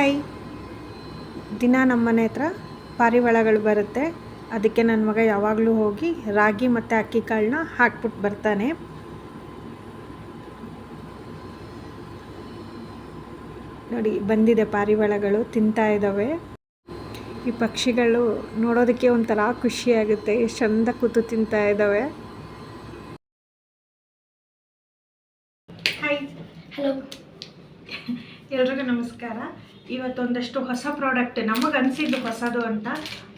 Hi. ದಿನ ನಮ್ಮ ಮನೆ ಹತ್ರ ಪಾರಿವಾಳಗಳು ಬರುತ್ತೆ. ಅದಕ್ಕೆ ನನ್ನ ಮಗ ಯಾವಾಗಲೂ ಹೋಗಿ ರಾಗಿ ಮತ್ತು ಅಕ್ಕಿ ಕಾಳನ್ನ ಹಾಕ್ಬಿಟ್ಟು ಬರ್ತಾನೆ. ನೋಡಿ, ಬಂದಿದೆ ಪಾರಿವಾಳಗಳು ತಿಂತಾ ಇದ್ದಾವೆ. ಈ ಪಕ್ಷಿಗಳು ನೋಡೋದಕ್ಕೆ ಒಂಥರ ಖುಷಿಯಾಗುತ್ತೆ. ಎಷ್ಟು ಚಂದ ಕೂತು ತಿಂತಾ ಇದ್ದಾವೆ. ಹಲೋ ಎಲ್ರಿಗೂ ನಮಸ್ಕಾರ. ಇವತ್ತೊಂದಷ್ಟು ಹೊಸ ಪ್ರಾಡಕ್ಟ್ ನಮಗೆ ಅನಿಸಿದ್ದು ಹೊಸದು ಅಂತ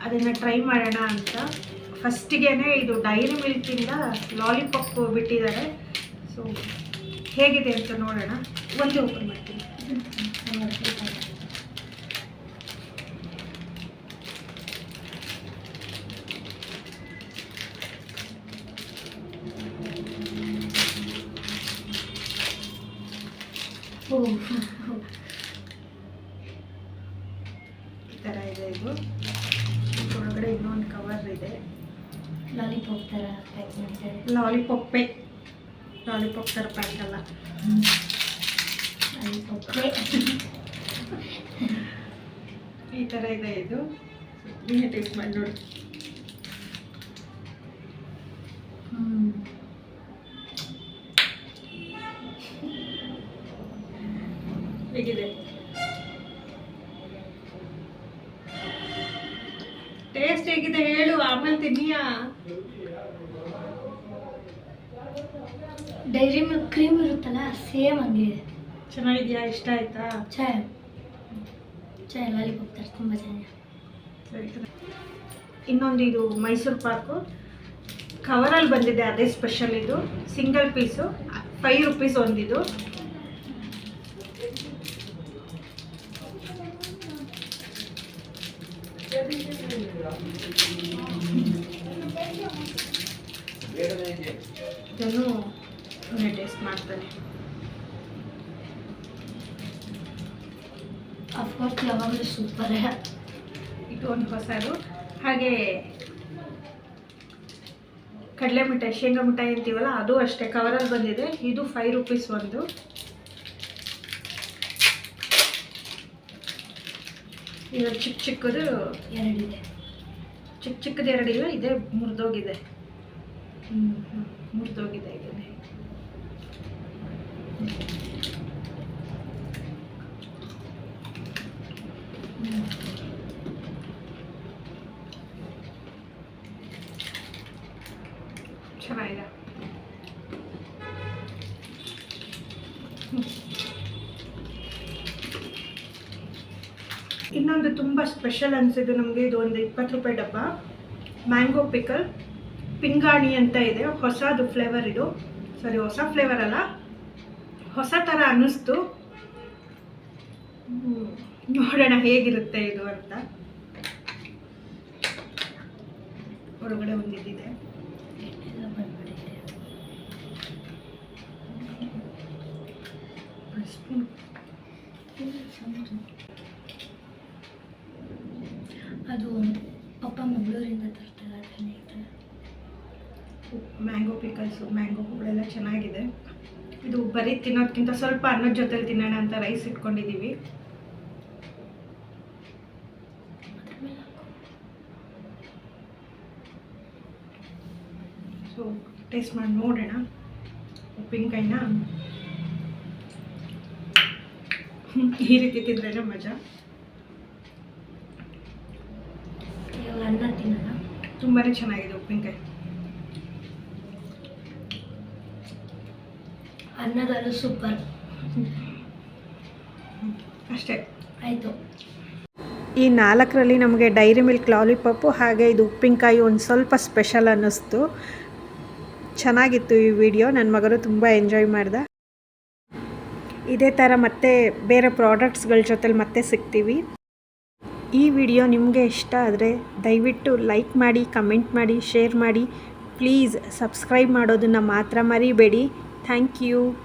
ಅದನ್ನು ಟ್ರೈ ಮಾಡೋಣ ಅಂತ. ಫಸ್ಟಿಗೆ ಇದು ಡೈರಿ ಮಿಲ್ಕಿಂದ ಲಾಲಿಪಾಪ್ ಬಿಟ್ಟಿದ್ದಾರೆ. ಸೊ ಹೇಗಿದೆ ಅಂತ ನೋಡೋಣ. ಒಂದೇ ಓಪನ್ ಮಾಡ್ತೀನಿ. ಓ ಈ ಇದು ಒಳಗಡೆ ಇನ್ನೊಂದು ಕವರ್ ಇದೆ. ಲಾಲಿಪಾಪ್ ಥರ ಪ್ಯಾಕ್ ಮಾಡಿದ್ದಾರೆ ಲಾಲಿಪಾಪ್ ಥರ ಪ್ಯಾಕ್ ಅಲ್ಲ. ಲಾಲಿಪಾಪೇ ಈ ಥರ ಇದೆ ಇದು. ನೀನೇ ಟೇಸ್ಟ್ ಮಾಡಿ ನೋಡಿ. ಹ್ಞೂ ಹೇಗಿದೆ? ಟೇಸ್ಟ್ ಹೇಗಿದೆ ಹೇಳು ಆಮೇಲೆ ತಿನ್ನಿಯಾ? ಡೈರಿ ಮಿಲ್ಕ್ ಕ್ರೀಮ್ ಇರುತ್ತಲ್ಲ ಸೇಮ್ ಹಂಗೆ. ಚೆನ್ನಾಗಿದ್ಯಾ? ಇಷ್ಟ ಆಯ್ತಾ? ಚಾಯ್ ಚಾಯ್ ಲಾಲಿಪಾಪ್ ಹೋಗ್ತಾರೆ ತುಂಬ ಚೆನ್ನಾಗಿದೆ. ಇನ್ನೊಂದು ಇದು ಮೈಸೂರು ಪಾಕು. ಕವರಲ್ಲಿ ಬಂದಿದೆ ಅದೇ ಸ್ಪೆಷಲ್ ಇದು. ಸಿಂಗಲ್ ಪೀಸು ಫೈವ್ ರುಪೀಸ್ ಒಂದಿದು. ಇದನ್ನು ಟೇಸ್ಟ್ ಮಾಡ್ತಾನೆ. ಅಫ್ಕೋರ್ಸ್ ಯಾವಾಗಲೂ ಸೂಪರ್ ಇದು ಒಂದು ಹೊಸದು. ಹಾಗೆ ಕಡಲೆ ಮಿಠಾಯಿ ಶೇಂಗಾ ಮಿಠಾಯಿ ಅಂತೀವಲ್ಲ ಅದು ಅಷ್ಟೇ. ಕವರಲ್ಲಿ ಬಂದಿದೆ. ಇದು ಫೈವ್ ರುಪೀಸ್ ಒಂದು. ಇದು ಚಿಕ್ಕ ಚಿಕ್ಕದು ಎರಡಿದೆ. ಚಿಕ್ಕ ಚಿಕ್ಕದು ಎರಡಿಲ್ಲ ಇದೆ ಮುರಿದೋಗಿದೆ. ಮುರಿದೋಗಿದೆ ಇದನ್ನೇ ಚೆನ್ನಾಗಿದೆ. ಇನ್ನೊಂದು ತುಂಬ ಸ್ಪೆಷಲ್ ಅನಿಸಿದ್ದು ನಮಗೆ ಇದು ಒಂದು ಇಪ್ಪತ್ತು ರೂಪಾಯಿ ಡಬ್ಬ. ಮ್ಯಾಂಗೋ ಪಿಕಲ್ ಪಿಂಗಾಣಿ ಅಂತ ಇದೆ. ಹೊಸದು ಫ್ಲೇವರ್ ಇದು. ಸಾರಿ ಹೊಸ ಫ್ಲೇವರ್ ಅಲ್ಲ. ಹೊಸ ಥರ ಅನ್ನಿಸ್ತು. ನೋಡೋಣ ಹೇಗಿರುತ್ತೆ ಇದು ಅಂತ. ಹೊರಗಡೆ ಒಂದಿದೆ ಸ್ಪೂನ್. ಮ್ಯಾಂಗೋ ಪಿಕಲ್ಸು ಮ್ಯಾಂಗೋ ಹೂಗಳೆಲ್ಲ ಚೆನ್ನಾಗಿದೆ. ಇದು ಬರೀ ತಿನ್ನೋದಕ್ಕಿಂತ ಸ್ವಲ್ಪ ಅನ್ನದ ಜೊತೆಲಿ ತಿನ್ನೋಣ ಅಂತ ರೈಸ್ ಇಟ್ಕೊಂಡಿದ್ದೀವಿ ಸೊ ಟೇಸ್ಟ್ ಮಾಡಿ ನೋಡೋಣ ಉಪ್ಪಿನಕಾಯಿನ. ಈ ರೀತಿ ತಿಂದ್ರೆ ಮಜಾ. ಅನ್ನ ತಿನ್ನೋಣ. ತುಂಬಾ ಚೆನ್ನಾಗಿದೆ ಉಪ್ಪಿನಕಾಯಿ. ಅನ್ನದಲ್ಲೂ ಸೂಪರ್ ಅಷ್ಟೇ. ಆಯಿತು. ಈ ನಾಲ್ಕರಲ್ಲಿ ನಮಗೆ ಡೈರಿ ಮಿಲ್ಕ್ ಲಾಲಿಪಾಪು ಹಾಗೆ ಇದು ಉಪ್ಪಿನಕಾಯಿ ಒಂದು ಸ್ವಲ್ಪ ಸ್ಪೆಷಲ್ ಅನ್ನಿಸ್ತು. ಚೆನ್ನಾಗಿತ್ತು ಈ ವಿಡಿಯೋ ನನ್ನ ಮಗರು ತುಂಬ ಎಂಜಾಯ್ ಮಾಡ್ದ. ಇದೇ ಥರ ಮತ್ತೆ ಬೇರೆ ಪ್ರಾಡಕ್ಟ್ಸ್ಗಳ ಜೊತೆಲಿ ಮತ್ತೆ ಸಿಗ್ತೀವಿ. ಈ ವಿಡಿಯೋ ನಿಮಗೆ ಇಷ್ಟ ಆದರೆ ದಯವಿಟ್ಟು ಲೈಕ್ ಮಾಡಿ ಕಮೆಂಟ್ ಮಾಡಿ ಶೇರ್ ಮಾಡಿ. ಪ್ಲೀಸ್ ಸಬ್ಸ್ಕ್ರೈಬ್ ಮಾಡೋದನ್ನು ಮಾತ್ರ ಮರಿಬೇಡಿ. Thank you.